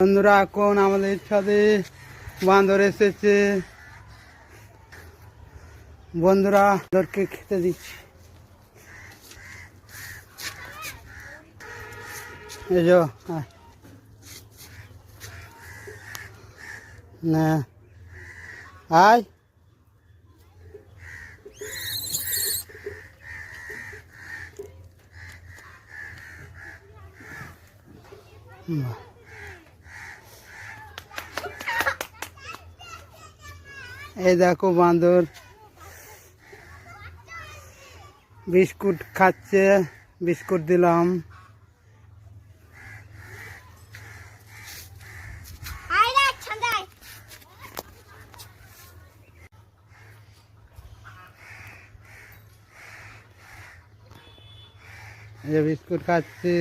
বন্ধুরা এখন আমাদের সাথে বান্দর এসেছে বন্ধুরা, বান্দরকে খেতে দিচ্ছি এই যো, আয়। না আয় বাহ। এই দেখো বান্দর। বিস্কুট খাচ্ছে বিস্কুট দিলাম। বিস্কুট খাচ্ছে।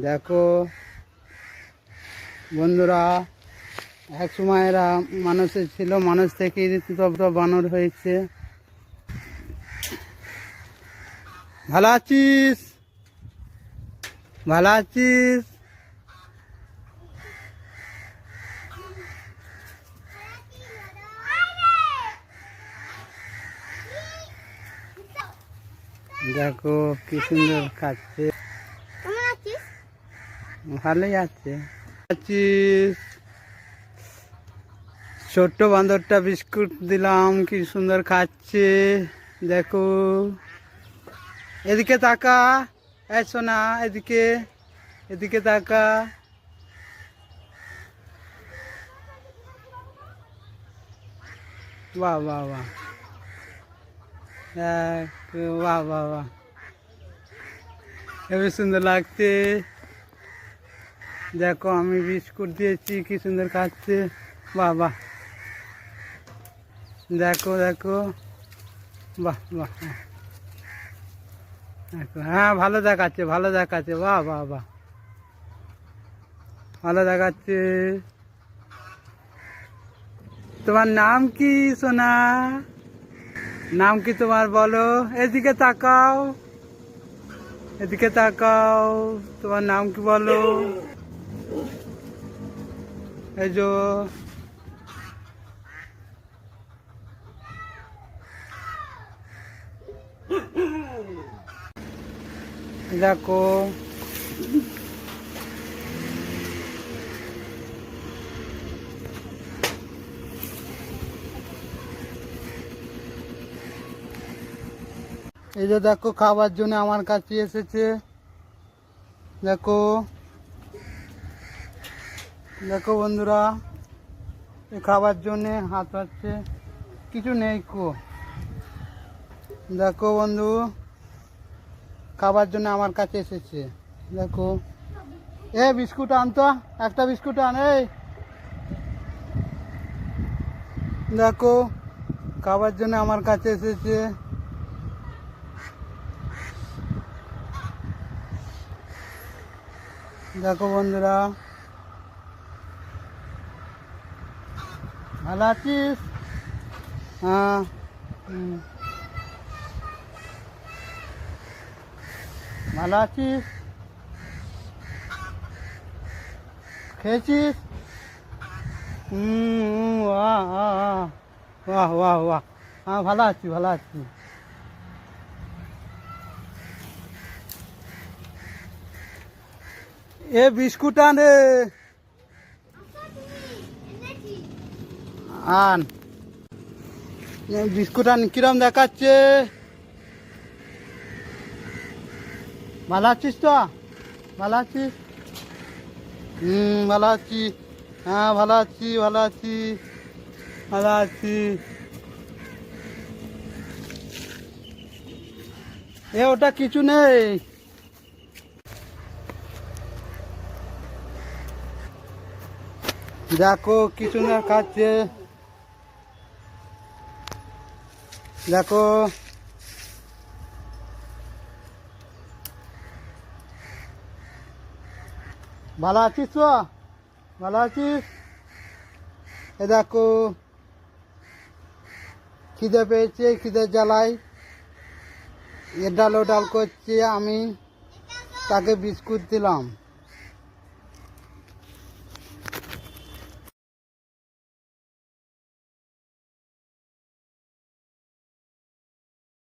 দেখো, বন্ধুরা, এক সময় এরা মানুষের ছিল, মানুষ তব তব বানর হয়েছে। ভালো আছিস? ভালো আছিস? দেখো, কি সুন্দর খাচ্ছে ভালোই আছে। আছিস? ছোট্ট বান্দরটা বিস্কুট দিলাম, কি সুন্দর খাচ্ছে। দেখো। এদিকে তাকা। এই সোনা, এদিকে। এদিকে তাকা। বাহ বাহ বাহ। বাহ বাহ বাহ। হেবি সুন্দর লাগছে। দেখো, আমি বিস্কুট দিয়েছি, কি সুন্দর খাচ্ছে। বাহ দেখো দেখো। বাহ বাহ বাহ। দেখো হ্যাঁ ভালো দেখাচ্ছে ভালো দেখাচ্ছে। বাহ বাহ বাহ। ভালো দেখাচ্ছে। তোমার নাম কি, সোনা? নাম কি তোমার, বলো? এদিকে তাকাও। এদিকে তাকাও। তোমার নাম কি, বলো? এই যে দেখো। এই যে দেখো খাবার জন্য আমার কাছে এসেছে। দেখো। দেখো বন্ধুরা খাবার জন্য হাত পাচ্ছে কিছু নেই কো। দেখো বন্ধু, খাবার জন্য আমার কাছে এসেছে। দেখো। এ, বিস্কুট আনতো একটা বিস্কুট আন, এই। দেখো, খাবার জন্য আমার কাছে এসেছে। দেখো বন্ধুরা ভালো আছিস হ্যাঁ হুম। ভালো আছিস খেয়েছিস হুম হুম, বাহ বাহ, বাহ বাহ বাহ হ্যাঁ ভালো আছি ভালো আছি এ বিস্কুট আন। বিস্কুট আন, কিরম দেখাচ্ছে? ভালো আছিস তো? ভালো আছিস? হুম, ভালো আছি। হ্যাঁ ভালো আছি ভালো আছি। ভালো আছি। এ, ওটা কিছু নেই। দেখো, কিছু না খাচ্ছে। দেখো। ভালো আছিস তো? ভালো আছিস? এ দেখো। খিদে পেয়েছে, খিদে জ্বালাই এ ডাল ও ডাল করছে আমি, তাকে বিস্কুট দিলাম।